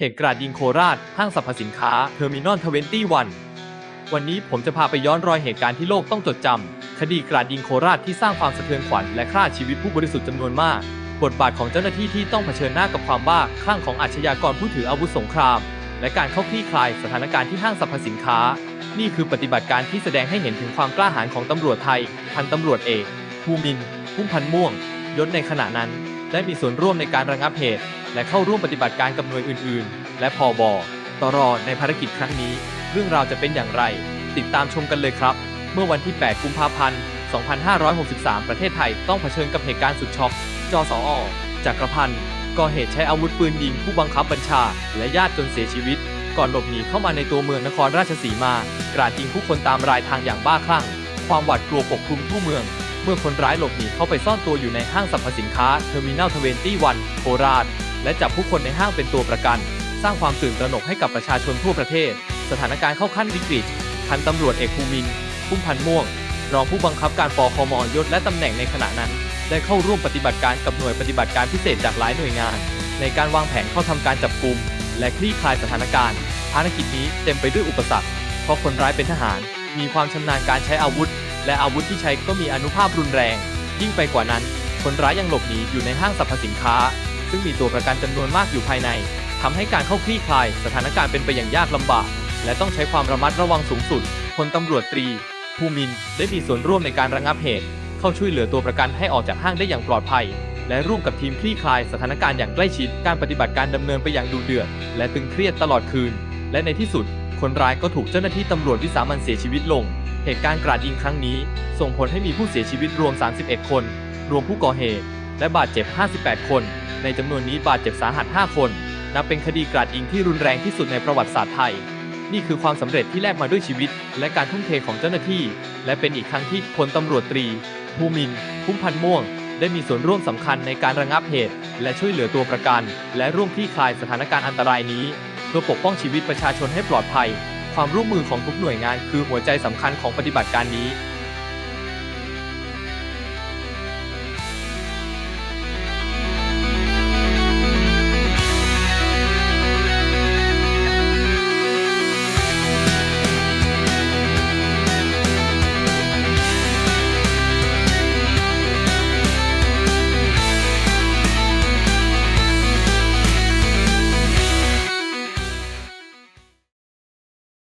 เหตุกราดยิงโคราช ห้างสรรพสินค้าเทอร์มินอลทเวนตี้วันวันนี้ผมจะพาไปย้อนรอยเหตุการณ์ที่โลกต้องจดจำ คดีกราดยิงโคราชที่สร้างความสะเทือนขวัญและฆ่าชีวิตผู้บริสุทธิ์จำนวนมาก บทบาทของเจ้าหน้าที่ที่ต้องเผชิญหน้ากับความบ้าคลั่งของอาชญากรผู้ถืออาวุธสงคราม และการเข้าคลี่คลายสถานการณ์ที่ห้างสรรพสินค้า นี่คือปฏิบัติการที่แสดงให้เห็นถึงความกล้าหาญของตำรวจไทย พันตำรวจเอกภูมิน พุ่มพันธ์ม่วงยศในขณะนั้น ได้มีส่วนร่วมในการระงับเหตุ และเข้าร่วมปฏิบัติการกับหน่วยอื่นๆ และพอบอตรอในภารกิจครั้งนี้ เรื่องราวจะเป็นอย่างไร ติดตามชมกันเลยครับ เมื่อวันที่ 8 กุมภาพันธ์ 2563 ประเทศไทยต้องเผชิญกับเหตุการณ์สุดช็อก จสอจักรพันธ์ก่อเหตุใช้อาวุธปืนยิงผู้บังคับบัญชา และญาติจนเสียชีวิต ก่อนหลบหนีเข้ามาในตัวเมืองนครราชสีมา กราดยิงผู้คนตามรายทางอย่างบ้าคลั่ง ความหวาดกลัวปกคลุมทั่วเมือง เมื่อคนร้ายหลบหนีเข้าไปซ่อนตัวอยู่ในห้างสรรพสินค้าเทอร์มินอลทเวนตี้วันโคราช และจับผู้คนในห้างเป็นตัวประกัน สร้างความตื่นตระหนกให้กับประชาชนทั่วประเทศ สถานการณ์เข้าขั้นวิกฤตพันตำรวจเอกภูมินพุ่มพันม่วง รองผู้บังคับการปคมยศและตำแหน่งในขณะนั้น ได้เข้าร่วมปฏิบัติการกับหน่วยปฏิบัติการพิเศษจากหลายหน่วยงาน ในการวางแผนเข้าทำการจับกลุ่มและคลี่คลายสถานการณ์ภารกิจนี้เต็มไปด้วยอุปสรรค เพราะคนร้ายเป็นทหาร มีความชำนาญการใช้อาวุธ และอาวุธที่ใช้ก็มีอนุภาพรุนแรง ยิ่งไปกว่านั้น คนร้ายยังหลบหนีอยู่ในห้างสรรพสินค้า ซึ่งมีตัวประกันจำนวนมากอยู่ภายในทำให้การเข้าคลี่คลาย สถานการณ์เป็นไปอย่างยากลำบาก และต้องใช้ความระมัดระวังสูงสุดพลตำรวจตรี ภูมินได้มีส่วนร่วมในการระงับเหตุ เข้าช่วยเหลือตัวประกันให้ออกจากห้างได้อย่างปลอดภัย และร่วมกับทีมคลี่คลายสถานการณ์อย่างใกล้ชิดการปฏิบัติการดำเนินไปอย่างดูเดือด และตึงเครียดตลอดคืน และในที่สุด คนร้ายก็ถูกเจ้าหน้าที่ตำรวจวิสามันเสียชีวิตลง เหตุการณ์กราดยิงครั้งนี้ ส่งผลให้มีผู้เสียชีวิตรวม 31 คน รวมผู้ก่อเหตุ และบาดเจ็บ 58 คน ในจำนวนนี้บาดเจ็บสาหัส 5 คน นับเป็นคดีกราดยิงที่รุนแรงที่สุดในประวัติศาสตร์ไทย นี่คือความสำเร็จที่แลกมาด้วยชีวิต และการทุ่มเทของเจ้าหน้าที่ และเป็นอีกครั้งที่พลตำรวจตรี ภูมินพุ่มพันธ์ม่วง ได้มีส่วนร่วมสำคัญในการระงับเหตุ และช่วยเหลือตัวประกัน และร่วมคลี่คลายสถานการณ์อันตรายนี้เพื่อปกป้องชีวิตประชาชนให้ปลอดภัย ความร่วมมือของทุกหน่วยงานคือหัวใจสำคัญของปฏิบัติการนี้